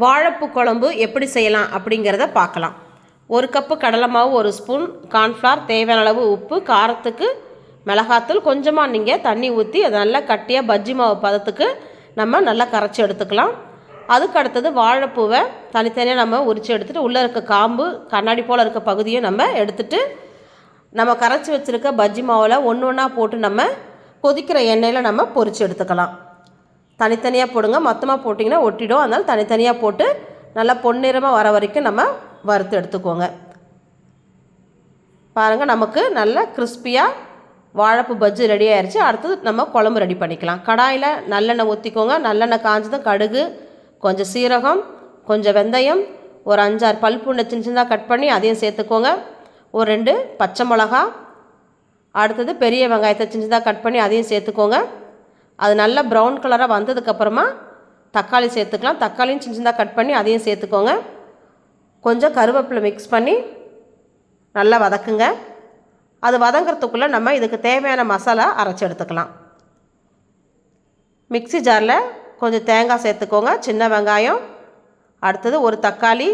வாழைப்பூ குழம்பு எப்படி செய்யலாம் அப்படிங்கிறத பார்க்கலாம். ஒரு கப்பு கடலை மாவு ஒரு ஸ்பூன் கார்ன்ஃப்ளவர் தேவையான அளவு உப்பு காரத்துக்கு மிளகாத்தூள். கொஞ்சமாக நீங்கள் தண்ணி ஊற்றி அதை நல்லா கட்டியாக பஜ்ஜி மாவு பதத்துக்கு நம்ம நல்லா கரைச்சி எடுத்துக்கலாம். அதுக்கு அடுத்தது வாழைப்பூவை தனித்தனியாக நம்ம உரித்து எடுத்துகிட்டு உள்ளே இருக்க காம்பு கண்ணாடி போல் இருக்க பகுதியும் நம்ம எடுத்துகிட்டு நம்ம கரைச்சி வச்சுருக்க பஜ்ஜி மாவில் ஒன்று ஒன்றா போட்டு நம்ம கொதிக்கிற எண்ணெயில் நம்ம பொரித்து எடுத்துக்கலாம். தனித்தனியாக போடுங்க. மொத்தமாக போட்டிங்கன்னா ஒட்டிடும். அதனால் தனித்தனியாக போட்டு நல்லா பொன்னிறமாக வர வரைக்கும் நம்ம வறுத்து எடுத்துக்கோங்க. பாருங்கள் நமக்கு நல்ல கிறிஸ்பியாக வாழைப்பூ பஜ்ஜி ரெடி ஆயிடுச்சு அடுத்தது நம்ம குழம்பு ரெடி பண்ணிக்கலாம். கடாயில் நல்லெண்ணெய் ஊற்றிக்கோங்க நல்லெண்ணெய் காஞ்சதும் கடுகு கொஞ்சம் சீரகம் கொஞ்சம் வெந்தயம் ஒரு அஞ்சாறு பல்பூண்டை சின்ன சின்னதாக கட் பண்ணி அதையும் சேர்த்துக்கோங்க. ஒரு ரெண்டு பச்சை மிளகா அடுத்தது பெரிய வெங்காயத்தை சின்ன சின்னதாக கட் பண்ணி அதையும் சேர்த்துக்கோங்க. அது நல்லா ப்ரௌன் கலராக வந்ததுக்கப்புறமா தக்காளி சேர்த்துக்கலாம். தக்காளியும் சின்ன சின்னதாக கட் பண்ணி அதையும் சேர்த்துக்கோங்க. கொஞ்சம் கருவேப்பிலை மிக்ஸ் பண்ணி நல்லா வதக்குங்க. அது வதங்கிறதுக்குள்ளே நம்ம இதுக்கு தேவையான மசாலா அரைச்சி எடுத்துக்கலாம். மிக்ஸி ஜாரில் கொஞ்சம் தேங்காய் சேர்த்துக்கோங்க. சின்ன வெங்காயம். அடுத்தது ஒரு தக்காளி.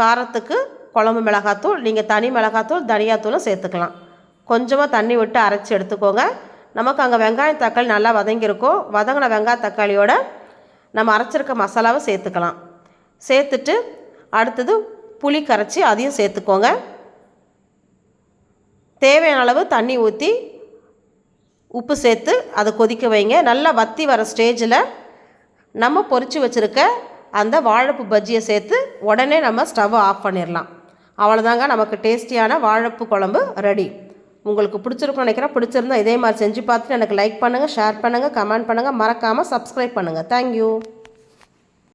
காரத்துக்கு குழம்பு மிளகாத்தூள். நீங்கள் தனி மிளகாத்தூள் தனியாத்தூளும் சேர்த்துக்கலாம். கொஞ்சமாக தண்ணி விட்டு அரைச்சி எடுத்துக்கோங்க. நமக்கு அங்கே வெங்காயம் தக்காளி நல்லா வதங்கியிருக்கும். வதங்கின வெங்காய தக்காளியோட நம்ம அரைச்சிருக்க மசாலாவை சேர்த்துக்கலாம். சேர்த்துட்டு அடுத்தது புளி கரைச்சி அதையும் சேர்த்துக்கோங்க. தேவையான அளவு தண்ணி ஊற்றி உப்பு சேர்த்து அதை கொதிக்க வைங்க. நல்லா வத்தி வர ஸ்டேஜில் நம்ம பொரித்து வச்சுருக்க அந்த வாழைப்பு பஜ்ஜியை சேர்த்து உடனே நம்ம ஸ்டவ் ஆஃப் பண்ணிடலாம். அவ்வளோதாங்க நமக்கு டேஸ்டியான வாழைப்பு குழம்பு ரெடி. உங்களுக்கு பிடிச்சிருக்கும்னு நினைக்கிறேன். பிடிச்சிருந்தா இதே மாதிரி செஞ்சு பார்த்துட்டு எனக்கு லைக் பண்ணுங்கள் ஷேர் பண்ணுங்கள் கமெண்ட் பண்ணுங்கள் மறக்காமல் சப்ஸ்கிரைப் பண்ணுங்கள் தேங்க்யூ